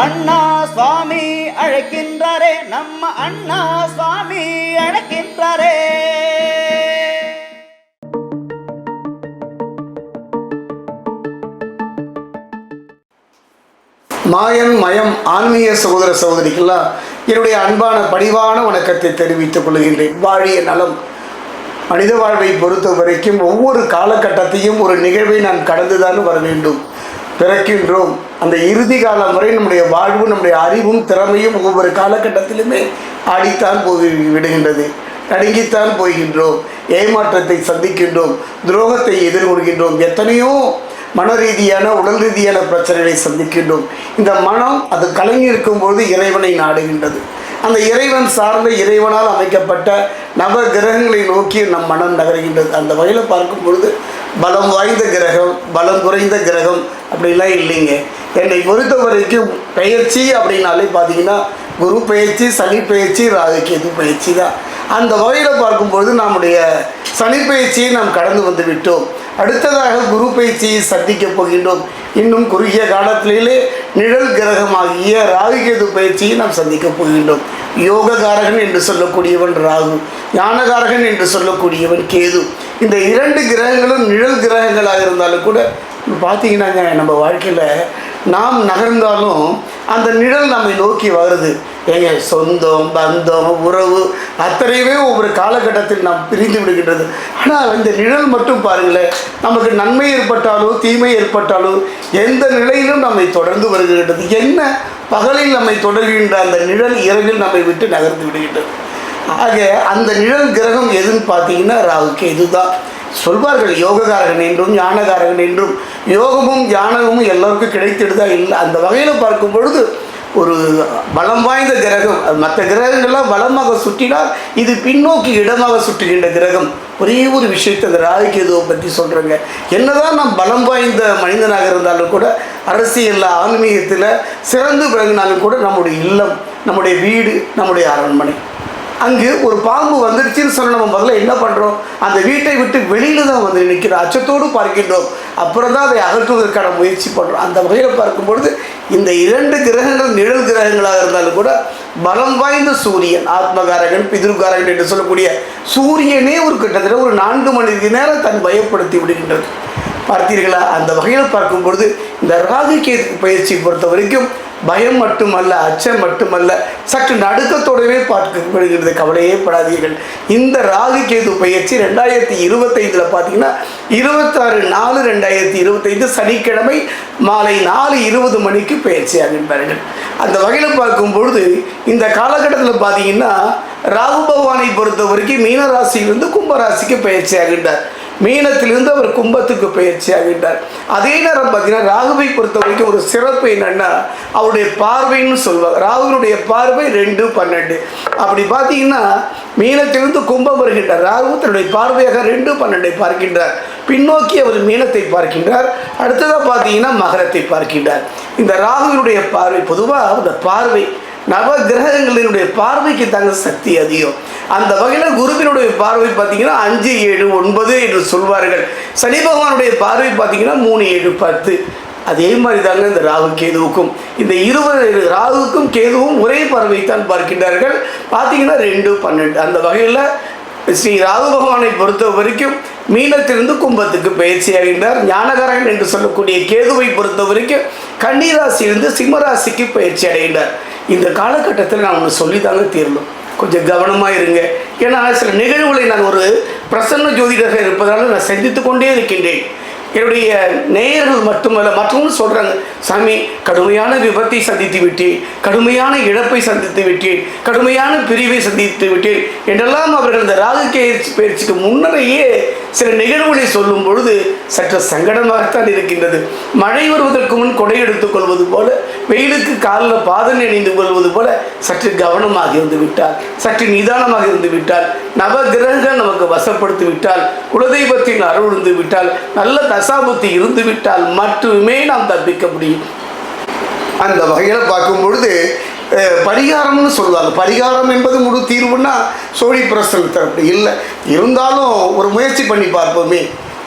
அண்ணா சுவாமி அழைக்கின்றாரே நம்ம அண்ணா சுவாமி அழைக்கின்றாரே. மாயன் மயம் ஆன்மீக சகோதர சகோதரிக்கெல்லாம் என்னுடைய அன்பான பணிவான வணக்கத்தை தெரிவித்துக் கொள்கின்றேன். வாழிய நலம். மனித வாழ்வை பொறுத்த வரைக்கும் ஒவ்வொரு காலகட்டத்தையும் ஒரு நிகழ்வை நான் கடந்துதான் வர வேண்டும். பிறக்கின்றோம். அந்த இறுதி காலம் வரை நம்முடைய வாழ்வு நம்முடைய அறிவும் திறமையும் ஒவ்வொரு காலகட்டத்திலுமே ஆடித்தான் போய் விடுகின்றது. நடுங்கித்தான் போகின்றோம். ஏமாற்றத்தை சந்திக்கின்றோம். துரோகத்தை எதிர்கொள்கின்றோம். எத்தனையோ மன ரீதியான உடல் ரீதியான பிரச்சனைகளை சந்திக்கின்றோம். இந்த மனம் அது கலங்கி இருக்கும்போது இறைவனை நாடுகின்றது. அந்த இறைவன் சார்ந்த இறைவனால் அமைக்கப்பட்ட நவ கிரகங்களை நோக்கி நம் மனம் நகர்கின்றது. அந்த வகையில் பார்க்கும் பொழுது பலம் வாய்ந்த கிரகம் பலம் குறைந்த கிரகம் அப்படிலாம் இல்லைங்க. என்னை பொறுத்த வரைக்கும் பயிற்சி அப்படின்னாலே பார்த்தீங்கன்னா குரு பயிற்சி சனி பயிற்சி ராகுகேது பயிற்சி தான். அந்த வகையில் பார்க்கும்பொழுது நம்முடைய சனி பயிற்சியை நாம் கடந்து வந்து விட்டோம். அடுத்ததாக குரு பயிற்சியை சந்திக்க போகின்றோம். இன்னும் குறுகிய காலத்திலே நிழல் கிரகமாகிய ராகுகேது பயிற்சியை நாம் சந்திக்க போகின்றோம். யோககாரகன் என்று சொல்லக்கூடியவன் ராகு ஞானகாரகன் என்று சொல்லக்கூடியவன் கேது. இந்த இரண்டு கிரகங்களும் நிழல் கிரகங்களாக இருந்தாலும் கூட பார்த்தீங்கன்னாங்க நம்ம வாழ்க்கையில் நாம் நகர்ந்தாலும் அந்த நிழல் நம்மை நோக்கி வருது. ஏங்க சொந்தம் பந்தம் உறவு அத்தனையுமே ஒவ்வொரு காலகட்டத்தில் நாம் பிரிந்து விடுகின்றது. ஆனால் இந்த நிழல் மட்டும் பாருங்களேன் நமக்கு நன்மை ஏற்பட்டாலோ தீமை ஏற்பட்டாலோ எந்த நிலையிலும் நம்மை தொடர்ந்து வருகின்றது. என்ன பகலில் நம்மை தொடர்கின்ற அந்த நிழல் இரவில் நம்மை விட்டு நகர்ந்து விடுகின்றது. ஆக அந்த நிழல் கிரகம் எதுன்னு பார்த்தீங்கன்னா ராகுக்கு இதுதான் சொல்வார்கள் யோககாரகன் என்றும் ஞானகாரகன் என்றும் யோகமும் ஞானமும் எல்லோருக்கும் கிடைத்திடுதா இல்லை. அந்த வகையில் பார்க்கும் பொழுது ஒரு பலம் வாய்ந்த கிரகம். அது மற்ற கிரகங்கள்லாம் பலமாக சுற்றினால் இது பின்னோக்கி இடமாக சுற்றுகின்ற கிரகம். ஒரே ஒரு விஷயத்தை அந்த ராகுகேதுவை பற்றி சொல்கிறேங்க என்னதான் நாம் பலம் வாய்ந்த மனிதனாக இருந்தாலும் கூட அரசியலில் ஆன்மீகத்தில் சிறந்து விளங்கினாலும் கூட நம்முடைய இல்லம் நம்முடைய வீடு நம்முடைய அரண்மனை. அங்கு ஒரு பாம்பு வந்துடுச்சுன்னு சொன்ன நம்ம முதல்ல என்ன பண்ணுறோம் அந்த வீட்டை விட்டு வெளியில் தான் வந்து நிற்கிறோம். அச்சத்தோடு பார்க்கின்றோம். அப்புறம் தான் அதை அகற்றுவதற்கான முயற்சி பண்ணுறோம் அந்த வகையில் பார்க்கும் பொழுது இந்த இரண்டு கிரகங்கள் நிழல் கிரகங்களாக இருந்தாலும் கூட பலம் வாய்ந்த சூரியன் ஆத்மகாரகன் பிதிருக்காரகன் என்று சொல்லக்கூடிய சூரியனே ஒரு கிட்டத்தட்ட ஒரு நான்கு மணி நேரம் தன் பயப்படுத்தி விடுகின்றது. பார்த்தீர்களா? அந்த வகையில் பார்க்கும் பொழுது இந்த ராகு கேது பயிற்சி பொறுத்த வரைக்கும் பயம் மட்டுமல்ல அச்சம் மட்டுமல்ல சற்று நடுக்கத்தோடவே பார்க்கப்படுகிறது கவலையே படாதீர்கள். இந்த ராகு கேது பயிற்சி ரெண்டாயிரத்தி இருபத்தைந்தில் பார்த்தீங்கன்னா இருபத்தாறு நாலு ரெண்டாயிரத்தி இருபத்தைந்து சனிக்கிழமை மாலை நாலு இருபது மணிக்கு பயிற்சி ஆகின்றார்கள் அந்த வகையில் பார்க்கும் பொழுது இந்த காலகட்டத்தில் பார்த்தீங்கன்னா ராகு பகவானை பொறுத்த வரைக்கும் மீனராசியிலிருந்து கும்பராசிக்கு பயிற்சி ஆகின்றார். மீனத்திலிருந்து அவர் கும்பத்துக்கு பயிற்சி ஆகின்றார். அதே நேரம் பார்த்தீங்கன்னா ராகுவை பொறுத்த வரைக்கும் ஒரு சிறப்பு என்னன்னா அவருடைய பார்வைன்னு சொல்லுவாங்க ராகுனுடைய பார்வை ரெண்டு பன்னெண்டு. அப்படி பார்த்தீங்கன்னா மீனத்திலிருந்து கும்பம் வருகின்றார். ராகு தன்னுடைய பார்வையாக ரெண்டு பன்னெண்டை பார்க்கின்றார். பின்னோக்கி அவர் மீனத்தை பார்க்கின்றார். அடுத்ததாக பார்த்தீங்கன்னா மகரத்தை பார்க்கின்றார். இந்த ராகுவினுடைய பார்வை பொதுவாக அந்த பார்வை நவ கிரகங்களினுடைய பார்வைக்கு தாங்க சக்தி அதிகம். அந்த வகையில் குருவினுடைய பார்வை பார்த்தீங்கன்னா அஞ்சு ஏழு ஒன்பது என்று சொல்வார்கள். சனி பகவானுடைய பார்வை பார்த்தீங்கன்னா மூணு ஏழு பத்து. அதே மாதிரி தாங்க இந்த ராகு கேதுவுக்கும். இந்த இருவர் ராகுக்கும் கேதுவும் ஒரே பார்வைத்தான் பார்க்கின்றார்கள். பார்த்தீங்கன்னா ரெண்டு பன்னெண்டு. அந்த வகையில் ஸ்ரீ ராகு பகவானை பொறுத்த வரைக்கும் மீனத்திலிருந்து கும்பத்துக்கு பயிற்சியாகின்றார். ஞானகரன் என்று சொல்லக்கூடிய கேதுவை பொறுத்த வரைக்கும் கன்னிராசியிலிருந்து சிம்மராசிக்கு பயிற்சி அடைகின்றார். இந்த காலகட்டத்தில் நான் ஒன்று சொல்லித்தாங்க தீரணும். கொஞ்சம் கவனமாக இருங்க. ஏன்னா சில நிகழ்வுகளை நான் ஒரு பிரசன்ன ஜோதிடராக இருப்பதால் நான் சந்தித்து கொண்டே இருக்கின்றேன். என்னுடைய நேயர்கள் மட்டுமல்ல மற்றவங்களும் சொல்கிறாங்க சாமி கடுமையான விபத்தை சந்தித்து விட்டேன் கடுமையான இழப்பை சந்தித்து விட்டேன் கடுமையான பிரிவை சந்தித்து விட்டேன் என்றெல்லாம் அவர்கள் இந்த ராகு கேர்ச்சி பயிற்சிக்கு முன்னரையே சில நிகழ்வுகளை சொல்லும் பொழுது சற்று சங்கடமாகத்தான் இருக்கின்றது. மழை வருவதற்கு முன் கொடை எடுத்துக் கொள்வது போல வெயிலுக்கு காலில் பாதனை அணிந்து கொள்வது போல சற்று கவனமாக இருந்து விட்டால் சற்று நிதானமாக இருந்து விட்டால் நவ கிரகங்கள் நமக்கு வசப்படுத்தி விட்டால் குலதெய்வத்தின் அருள் இருந்து விட்டால் நல்ல தசாபுத்தி இருந்து விட்டால் மட்டுமே நாம் தப்பிக்க முடியும். அந்த வகையில் பார்க்கும் பொழுது பரிகாரம்னு சொல்லுவாங்க பரிகாரம் என்பது முழு தீர்வுன்னா சோழி பிரசனத்தை அப்படி இல்லை. இருந்தாலும் ஒரு முயற்சி பண்ணி பார்ப்போமே.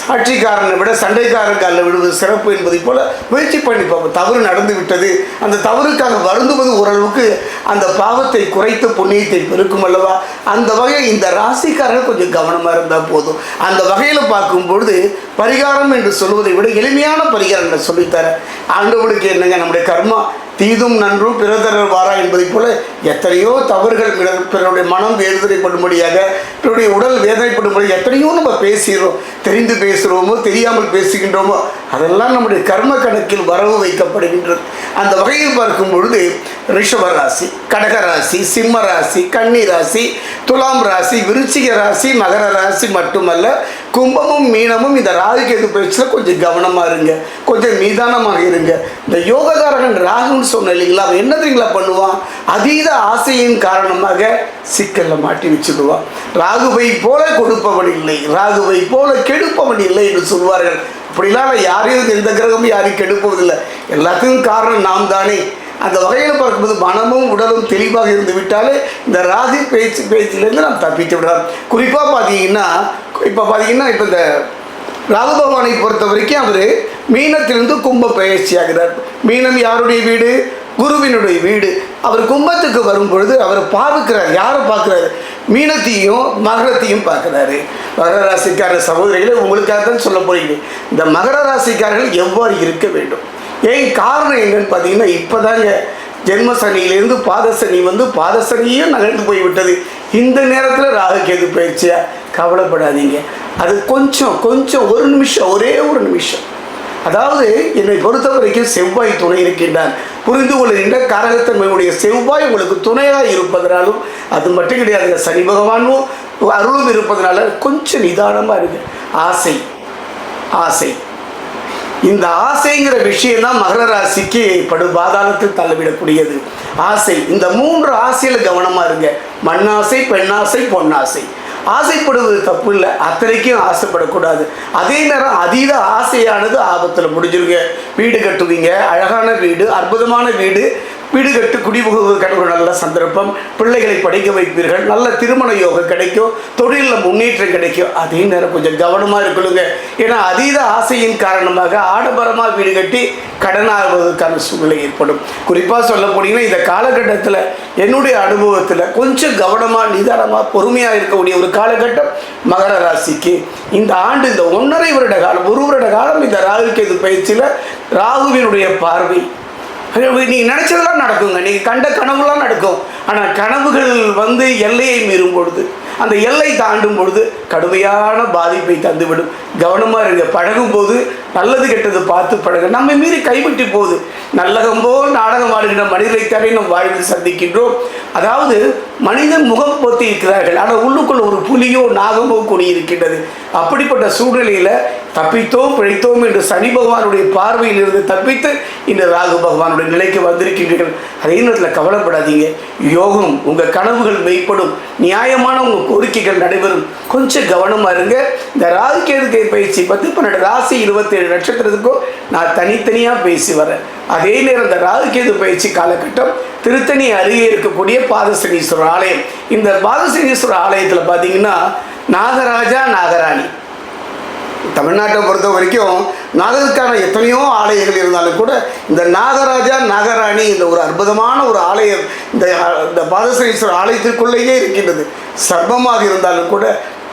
சாட்சிக்காரனை விட சண்டைக்காரன் காலில் விடுவது சிறப்பு என்பதை போல முயற்சி பண்ணி பார்ப்போம். தவறு நடந்து விட்டது. அந்த தவறுக்காக வருந்துவது ஓரளவுக்கு அந்த பாவத்தை குறைத்து புண்ணியத்தை பெருக்கும் அல்லவா? அந்த வகையில் இந்த ராசிக்காரர்கள் கொஞ்சம் கவனமாக இருந்தால் போதும். அந்த வகையில் பார்க்கும்பொழுது பரிகாரம் என்று சொல்வதை விட எளிமையான பரிகாரம் நான் சொல்லித்தரேன். ஆண்டவனுக்கு என்னங்க நம்முடைய கர்மா? தீதும் நன்றும் பிறதரர் வாரா என்பதைப் போல எத்தனையோ தவறுகள் பிறருடைய மனம் வேதனைப்படும்படியாக பிறருடைய உடல் வேதனைப்படும்படி எத்தனையோ நம்ம பேசுகிறோம் தெரிந்து பேசுகிறோமோ தெரியாமல் பேசுகின்றோமோ அதெல்லாம் நம்முடைய கர்ம கணக்கில் வரவு வைக்கப்படுகின்றது. அந்த வகையில் பார்க்கும் பொழுது ரிஷபராசி ராசி கடக ராசி சிம்ம ராசி கன்னி ராசி துலாம் ராசி விருச்சிக ராசி மகர ராசி மட்டுமல்ல கும்பமும் மீனமும் இந்த ராகு கேது பயிற்சியில் கொஞ்சம் கவனமாக இருங்க. கொஞ்சம் நிதானமாக இருங்க. இந்த யோககாரகன் ராகுன்னு சொன்ன இல்லைங்களா அவன் என்ன தெரியுங்களா பண்ணுவான்? அதீத ஆசையின் காரணமாக சிக்கலில் மாட்டி வச்சுடுவான். ராகுவை போல கொடுப்பவன் இல்லை ராகுவை போல கெடுப்பவன் இல்லை என்று சொல்வார்கள். அப்படிலாம் யாரையும் எந்த கிரகமும் யாரையும் கெடுப்பதில்லை. எல்லாத்துக்கும் காரணம் நாம் தானே அந்த வகையில் பார்க்கும்போது மனமும் உடலும் தெளிவாக இருந்து விட்டாலே இந்த ராசி பேச்சு பேச்சிலேருந்து நாம் தப்பித்து விடலாம். குறிப்பாக பார்த்தீங்கன்னா இப்போ பார்த்தீங்கன்னா இப்போ இந்த ராகு பகவானை பொறுத்த வரைக்கும் அவர் மீனத்திலிருந்து கும்ப பயிற்சி ஆகிறார். மீனம் யாருடைய வீடு? குருவினுடைய வீடு. அவர் கும்பத்துக்கு வரும் பொழுது அவர் பார்க்கிறார். யாரை பார்க்குறாரு? மீனத்தையும் மகரத்தையும் பார்க்குறாரு. மகர ராசிக்கார சகோதரிகளை உங்களுக்காக தான் சொல்ல போகிறீங்க இந்த மகர ராசிக்காரர்கள் எவ்வாறு இருக்க வேண்டும்? ஏன் காரணம் என்னன்னு பார்த்தீங்கன்னா இப்போதாங்க ஜென்ம சனியிலேருந்து பாதசனி வந்து பாதசனியும் நகர்ந்து போய்விட்டது. இந்த நேரத்தில் ராகு கேது பயிற்சியா? கவலைப்படாதீங்க. அது கொஞ்சம் கொஞ்சம் ஒரு நிமிஷம் ஒரே ஒரு நிமிஷம். அதாவது என்னை பொறுத்த வரைக்கும் செவ்வாய் துணை இருக்கின்றான். புரிந்து கொள்கின்ற காரகத்தன்மையுடைய செவ்வாய் உங்களுக்கு துணையாக இருப்பதனாலும் அது மட்டும் கிடையாது சனி பகவானும் அருளும் இருப்பதனால கொஞ்சம் நிதானமாக இருக்கு ஆசை ஆசை. இந்த ஆசைங்கிற விஷயம் தான் மகர ராசிக்கு படு பாதாளத்தில் தள்ளவிடக்கூடியது. ஆசை. இந்த மூன்று ஆசையில் கவனமாக இருங்க. மண்ணாசை பெண்ணாசை பொன்னாசை. ஆசைப்படுவது தப்பு இல்லை. அத்தனைக்கும் ஆசைப்படக்கூடாது. அதே நேரம் அதீத ஆசையானது ஆபத்தில் முடிஞ்சிருங்க. வீடு கட்டுவீங்க. அழகான வீடு அற்புதமான வீடு வீடு கட்டு குடிபுகுவது ஒரு நல்ல சந்தர்ப்பம். பிள்ளைகளை படிக்க வைப்பீர்கள். நல்ல திருமண யோகம் கிடைக்கும். தொழிலில் முன்னேற்றம் கிடைக்கும். அதே நேரம் கொஞ்சம் கவனமாக இருக்கணுங்க. ஏன்னா அதீத ஆசையின் காரணமாக ஆடம்பரமாக வீடு கட்டி கடனாகுவதற்கான சூழ்நிலை ஏற்படும். குறிப்பாக சொல்ல போனீங்கன்னா இந்த காலகட்டத்தில் என்னுடைய அனுபவத்தில் கொஞ்சம் கவனமாக நிதானமாக பொறுமையாக இருக்கக்கூடிய ஒரு காலகட்டம் மகர ராசிக்கு. இந்த ஆண்டு இந்த ஒன்றரை வருட காலம் ஒரு வருட காலம் இந்த ராகு கேது பயிற்சியில் ராகுவினுடைய பார்வை நீங்கள் நினச்சதெல்லாம் நடக்குங்க. நீங்கள் கண்ட கனவுலாம் நடக்கும். ஆனால் கனவுகள் வந்து எல்லையை மீறும் பொழுது. அந்த எல்லை தாண்டும் பொழுது கடுமையான பாதிப்பை தந்துவிடும். கவனமாக இருங்க. பழகும் போது நல்லது கெட்டது பார்த்து பழக. நம்ம மீறி கைவிட்டு போகுது நல்லகம் போல் நாடகம் ஆடுகின்ற மனிதரைத்தானே நம் வாழ்வில் சந்திக்கின்றோம். அதாவது மனிதன் முகம் போத்தி இருக்கிறார்கள். ஆனால் உள்ளுக்குள் ஒரு புலியோ நாகமோ குடியிருக்கின்றது அப்படிப்பட்ட சூழ்நிலையில் தப்பித்தோம் பிழைத்தோம் என்று சனி பகவானுடைய பார்வையில் இருந்து தப்பித்து இந்த ராகு பகவானுடைய நிலைக்கு வந்திருக்கின்றீர்கள். அதே நேரத்தில் கவலைப்படாதீங்க. யோகம் உங்கள் கனவுகள் மெய்ப்படும். நியாயமான உங்கள் கோரிக்கைகள் நடைபெறும். கொஞ்சம் கவனமாக இருங்க. இந்த ராகு கேதுகை பயிற்சி பத்து பன்னெண்டு ராசி இருபத்தேழு நட்சத்திரத்துக்கும் நான் தனித்தனியாக பேசி வரேன். அதே நேரம் இந்த ராகு கேது பயிற்சி காலகட்டம் திருத்தணி அருகே இருக்கக்கூடிய பாதசனீஸ்வரர் ஆலயம். இந்த பாதசனீஸ்வரர் ஆலயத்தில் பார்த்தீங்கன்னா நாகராஜா நாகராணி. தமிழ்நாட்டை பொறுத்த வரைக்கும் நாகருக்கான எத்தனையோ ஆலயங்கள் இருந்தாலும் கூட இந்த நாகராஜா நாகராணி இந்த ஒரு அற்புதமான ஒரு ஆலயம் இந்த இந்த பாதசரீஸ்வரர் ஆலயத்திற்குள்ளேயே இருக்கின்றது. சர்ப்பமாக இருந்தாலும் கூட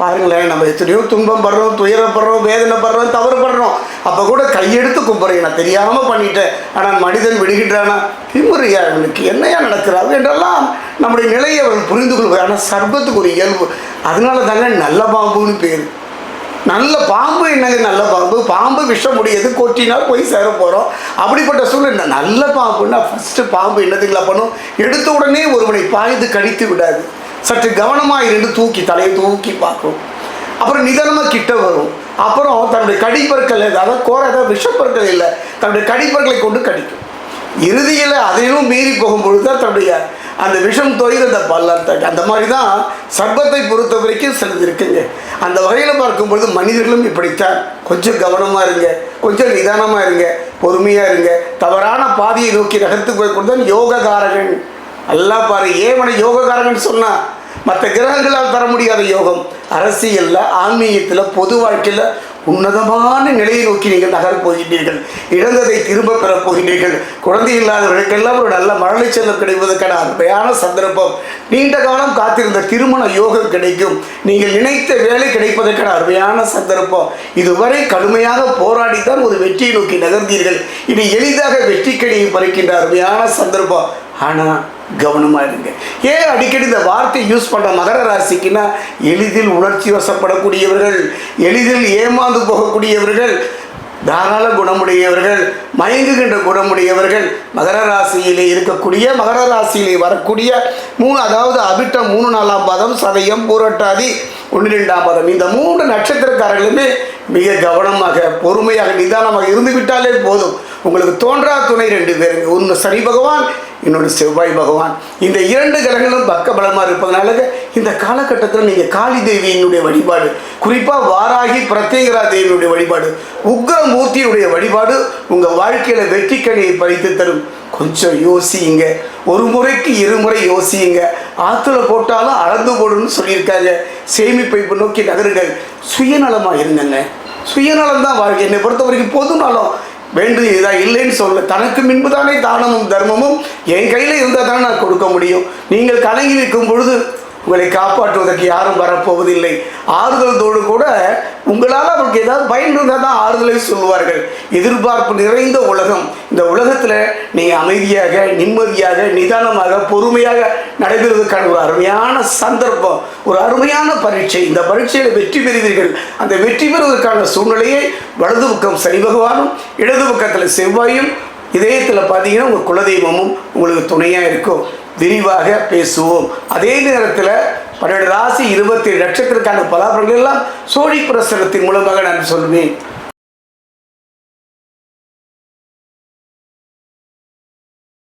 பாருங்களேன் நம்ம எத்தனையோ துன்பம் படுறோம் துயரப்படுறோம் வேதனைப்படுறோம் தவறுபடுறோம் அப்போ கூட கையெடுத்து கும்பிட்றேன் நான் தெரியாமல் பண்ணிட்டேன். ஆனால் மனிதன் விடுகின்றானா? திமுறையா அவனுக்கு என்னையா நடக்கிறாள் என்றெல்லாம் நம்முடைய நிலையை அவர்கள் புரிந்து கொள்வார். ஆனால் சர்பத்துக்கு ஒரு இயல்பு. அதனால தாங்க நல்ல பாம்புன்னு பேர். நல்ல பாம்பு என்னங்க நல்ல பாம்பு? பாம்பு விஷம் முடியாது கொட்டினால் போய் சேர போகிறோம் அப்படிப்பட்ட சூழ்நிலை. நல்ல பாம்புன்னா ஃபஸ்ட்டு பாம்பு என்னதுங்களா பண்ணும்? எடுத்த உடனே ஒருவனை பாய்ந்து கடித்து விடாது. சற்று கவனமாக இருந்து தூக்கி தலையை தூக்கி பார்க்கும். அப்புறம் நிதானமாக கிட்ட வரும். அப்புறம் தன்னுடைய கடிப்பற்கள் அதாவது கோர ஏதாவது விஷப்பற்கள் இல்லை தன்னுடைய கடிப்பற்களை கொண்டு கடிக்கும். இறுதியில் அதையும் மீறி போகும்பொழுது தான் தன்னுடைய அந்த விஷம் தொய்து அந்த பல்லாத்த அந்த மாதிரி தான் சர்ப்பத்தை பொறுத்த வரைக்கும் சிலது இருக்குங்க. அந்த வகையில் பார்க்கும்பொழுது மனிதர்களும் இப்படித்தான். கொஞ்சம் கவனமாக இருங்க. கொஞ்சம் நிதானமாக இருங்க. பொறுமையாக இருங்க. தவறான பாதையை நோக்கி நகர்த்து போய் கொடுத்தான் யோககாரகன். எல்லாம் பாரு ஏவனை யோககாரகன் சொன்னால் மற்ற கிரகங்களால் தர முடியாத யோகம். அரசியலில் ஆன்மீகத்தில் பொது வாழ்க்கையில் உன்னதமான நிலையை நோக்கி நீங்கள் நகரப் போகின்றீர்கள். இழந்ததை திரும்ப பெறப் போகின்றீர்கள். குழந்தை இல்லாதவர்களுக்கெல்லாம் ஒரு நல்ல மழலை செல்லம் கிடைப்பதற்கான அருமையான சந்தர்ப்பம். நீண்ட காலம் காத்திருந்த திருமண யோகம் கிடைக்கும். நீங்கள் நினைத்த வேலை கிடைப்பதற்கான அருமையான சந்தர்ப்பம். இதுவரை கடுமையாக போராடித்தான் ஒரு வெற்றியை நோக்கி நகர்ந்தீர்கள். இனி எளிதாக வெற்றிக்கடியை பறிக்கின்ற அருமையான சந்தர்ப்பம். ஆனால் கவனமாக இருங்க. ஏன் அடிக்கடி இந்த வார்த்தை யூஸ் பண்ணுற மகர ராசிக்குன்னா எளிதில் உணர்ச்சி வசப்படக்கூடியவர்கள் எளிதில் ஏமாந்து போகக்கூடியவர்கள் தாராள குணமுடையவர்கள் மயங்குகின்ற குணமுடையவர்கள் மகர ராசியிலே இருக்கக்கூடிய மகர ராசியிலே வரக்கூடிய மூணு அதாவது அபிட்டம் மூணு நாலாம் பாதம் சதயம் பூரட்டாதி ஒன்று ரெண்டாம் பாதம். இந்த மூன்று நட்சத்திரக்காரர்களுமே மிக கவனமாக பொறுமையாக நிதானமாக இருந்து விட்டாலே போதும். உங்களுக்கு தோன்றா துணை ரெண்டு பேருங்க. ஒன்று சனி பகவான் இன்னொன்று செவ்வாய் பகவான். இந்த இரண்டு கிரகங்களும் பக்க பலமாக இருப்பதனால இந்த காலகட்டத்தில் நீங்கள் காளி தேவியினுடைய வழிபாடு குறிப்பாக வாராகி பிரத்யேகரா தேவியினுடைய வழிபாடு உக்ரமூர்த்தியுடைய வழிபாடு உங்கள் வாழ்க்கையில் வெற்றிக்கனியை பறித்து தரும். கொஞ்சம் யோசியுங்க ஒரு முறைக்கு இருமுறை யோசியுங்க ஆற்றுல போட்டாலும் அளந்து போடுன்னு சொல்லியிருக்காங்க. சேமிப்பை நோக்கி நகருங்கள். சுயநலமாக இருந்தங்க சுயநலம் தான் வாழ்க்கை. என்னை பொறுத்த வரைக்கும் பொது நலம். வேண்டும் இதா இல்லைன்னு சொல்ல தனக்கு முன்பு தானே தானமும் தர்மமும் என் கையில் இருந்தால் தானே நான் கொடுக்க முடியும். நீங்கள் கலங்கி நிற்கும் பொழுது உங்களை காப்பாற்றுவதற்கு யாரும் வரப்போவதில்லை. ஆறுதலோடு கூட உங்களால் அவருக்கு ஏதாவது பயன் இருந்தால் தான் ஆறுதலை சொல்லுவார்கள். எதிர்பார்ப்பு நிறைந்த உலகம். இந்த உலகத்தில் நீங்கள் அமைதியாக நிம்மதியாக நிதானமாக பொறுமையாக நடைபெறுவதற்கான ஒரு அருமையான சந்தர்ப்பம் ஒரு அருமையான பரீட்சை. இந்த பரீட்சையில் வெற்றி பெறுவீர்கள். அந்த வெற்றி பெறுவதற்கான சூழ்நிலையை வலது பக்கம் சனி பகவானும் இடது பக்கத்தில் செவ்வாயும் இதயத்தில் பார்த்தீங்கன்னா உங்கள் குலதெய்வமும் உங்களுக்கு துணையாக இருக்கும். விரிவாக பேசுவோம். அதே நேரத்தில் பன்னெண்டு ராசி இருபத்தி நட்சத்திரக்கான பலாபரங்கள் எல்லாம் சோழி பிரசனத்தின் மூலமாக நான் சொல்வேன்.